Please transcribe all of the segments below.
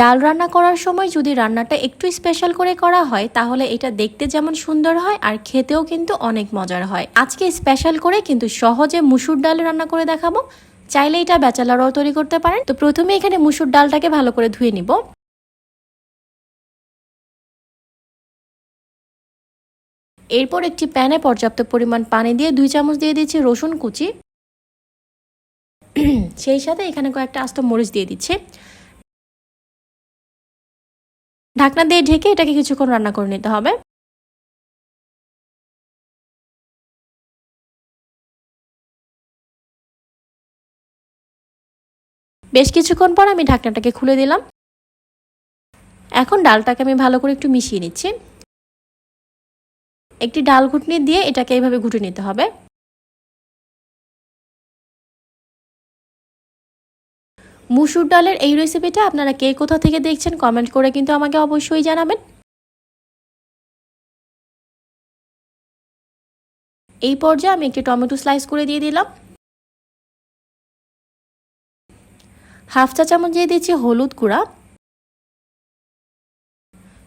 ডাল রান্না করার সময় যদি রান্নাটা একটু স্পেশাল করে করা হয়, তাহলে এটা দেখতে যেমন সুন্দর হয় আর খেতেও কিন্তু অনেক মজার হয়। আজকে স্পেশাল করে কিন্তু সহজে মুসুর ডাল রান্না করে দেখাবো। চাইলে এটা ব্যাচেলারও তৈরি করতে পারেন। তো প্রথমে এখানে মুসুর ডালটাকে ভালো করে ধুয়ে নিব। এরপর একটি প্যানে পর্যাপ্ত পরিমাণ পানি দিয়ে দুই চামচ দিয়ে দিচ্ছি রসুন কুচি। সেই সাথে এখানে কয়েকটা আস্ত মরিচ দিয়ে দিচ্ছে। ঢাকনা দিয়ে ঢেকে এটাকে কিছুক্ষণ রান্না করে নিতে হবে। বেশ কিছুক্ষণ পর আমি ঢাকনাটাকে খুলে দিলাম। এখন ডালটাকে আমি ভালো করে একটু মিশিয়ে নিচ্ছি। একটি ডাল ঘুটনি দিয়ে এটাকে এইভাবে ঘুটে নিতে হবে। মুসুর ডালের এই রেসিপিটা আপনারা কে কোথা থেকে দেখছেন কমেন্ট করে কিন্তু আমাকে অবশ্যই জানাবেন। এই পর্যায়ে আমি একটি টমেটো স্লাইস করে দিয়ে দিলাম। হাফ চা চামচ দিয়ে দিচ্ছি হলুদ গুঁড়া।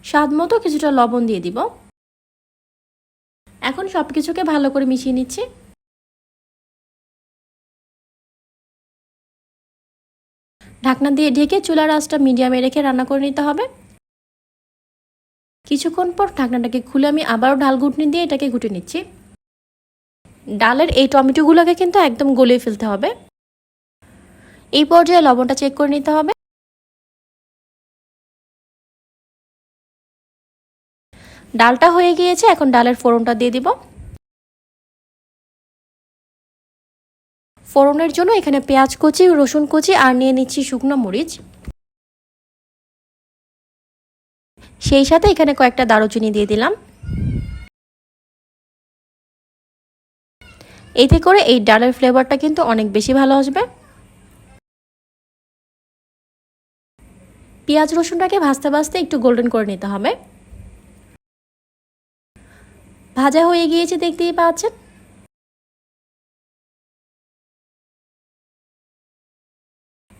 স্বাদ মতো কিছুটা লবণ দিয়ে দিব। এখন সব কিছুকে ভালো করে মিশিয়ে নিচ্ছি। ঢাকনা দিয়ে ঢেকে চুলার আঁচটা মিডিয়ামে রেখে রান্না করে নিতে হবে। কিছুক্ষণ পর ঢাকনাটাকে খুলে আমি আবারও ডাল ঘুটনি দিয়ে এটাকে ঘুটে নিচ্ছি। ডালের এই টমেটোগুলোকে কিন্তু একদম গলিয়ে ফেলতে হবে। এই পর্যায়ে লবণটা চেক করে নিতে হবে। ডালটা হয়ে গিয়েছে, এখন ডালের ফোড়নটা দিয়ে দিব। ফোড়নের জন্য এখানে পেঁয়াজ কুচি, রসুন কুচি আর নিয়ে নিচ্ছি শুকনো মরিচ। সেই সাথে এখানে কয়েকটা দারুচিনি দিয়ে দিলাম। এতে করে এই ডালের ফ্লেভারটা কিন্তু অনেক বেশি ভালো আসবে। পেঁয়াজ, রসুনটাকে ভাজতে ভাজতে একটু গোল্ডেন করে নিতে হবে। ভাজা হয়ে গিয়েছে, দেখতেই পাচ্ছেন।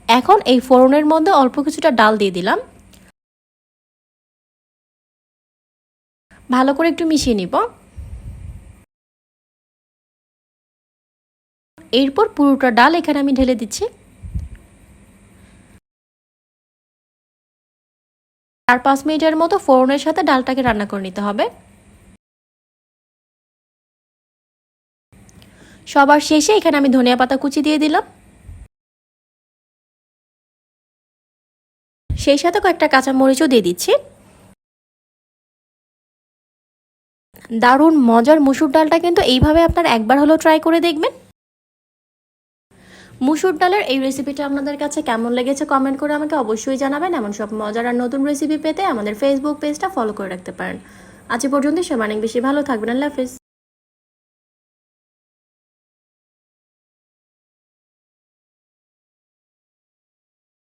এখন এই ফোড়নের মধ্যে অল্প কিছুটা ডাল দিয়ে দিলাম। ভালো করে একটু মিশিয়ে নিব। এরপর পুরোটা ডাল এখানে আমি ঢেলে দিচ্ছি। চার পাঁচ মিনিটের মতো ফোড়নের সাথে ডালটাকে রান্না করে নিতে হবে। সবার শেষে এখানে আমি ধনিয়া পাতা কুচি দিয়ে দিলাম। সেই সাথে কয়েকটা কাঁচা মরিচও দিয়ে দিচ্ছি। দারুণ মজার মুসুর ডালটা কিন্তু এইভাবে আপনার একবার হলেও ট্রাই করে দেখবেন। মুসুর ডালের এই রেসিপিটা আপনাদের কাছে কেমন লেগেছে কমেন্ট করে আমাকে অবশ্যই জানাবেন। এমন সব মজার আর নতুন রেসিপি পেতে আমাদের ফেসবুক পেজটা ফলো করে রাখতে পারেন। আজ পর্যন্ত সব অনেক বেশি ভালো থাকবেন। আল্লাহ হাফিজ।